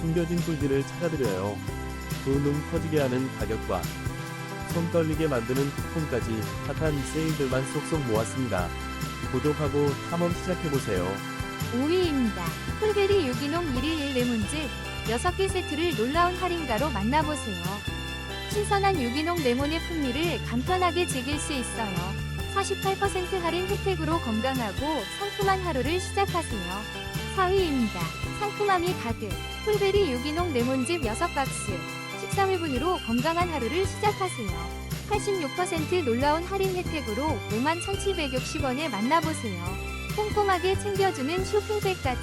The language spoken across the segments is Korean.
숨겨진 꿀들을 찾아드려요. 두눈 커지게 하는 가격과 손 떨리게 만드는 쿠폰까지 핫한 세일들만 쏙쏙 모았습니다. 구독하고 탐험 시작해보세요. 5위입니다. 풀베리 유기농 111 레몬즙 6개 세트를 놀라운 할인가로 만나보세요. 신선한 유기농 레몬의 풍미를 간편하게 즐길 수 있어요. 48% 할인 혜택으로 건강하고 상큼한 하루를 시작하세요. 4위입니다. 상큼함이 가득 풀베리 유기농 레몬즙 6박스 13일분으로 건강한 하루를 시작하세요. 86% 놀라운 할인 혜택으로 51,760원에 만나보세요. 꼼꼼하게 챙겨주는 쇼핑백까지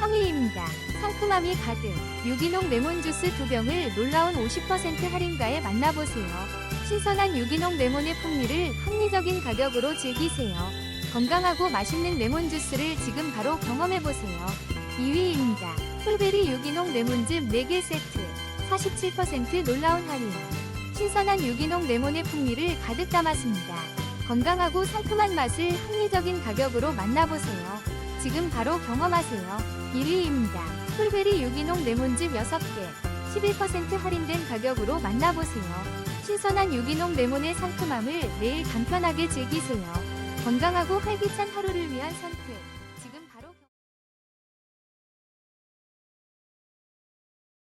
3위입니다. 상큼함이 가득 유기농 레몬 주스 두 병을 놀라운 50% 할인가에 만나보세요. 신선한 유기농 레몬의 풍미를 합리적인 가격으로 즐기세요. 건강하고 맛있는 레몬 주스를 지금 바로 경험해보세요. 2위입니다. 풀베리 유기농 레몬즙 4개 세트 47% 놀라운 할인 신선한 유기농 레몬의 풍미를 가득 담았습니다. 건강하고 상큼한 맛을 합리적인 가격으로 만나보세요. 지금 바로 경험하세요. 1위입니다. 풀베리 유기농 레몬즙 6개 11% 할인된 가격으로 만나보세요. 신선한 유기농 레몬의 상큼함을 매일 간편하게 즐기세요. 건강하고 활기찬 하루를 위한 선택.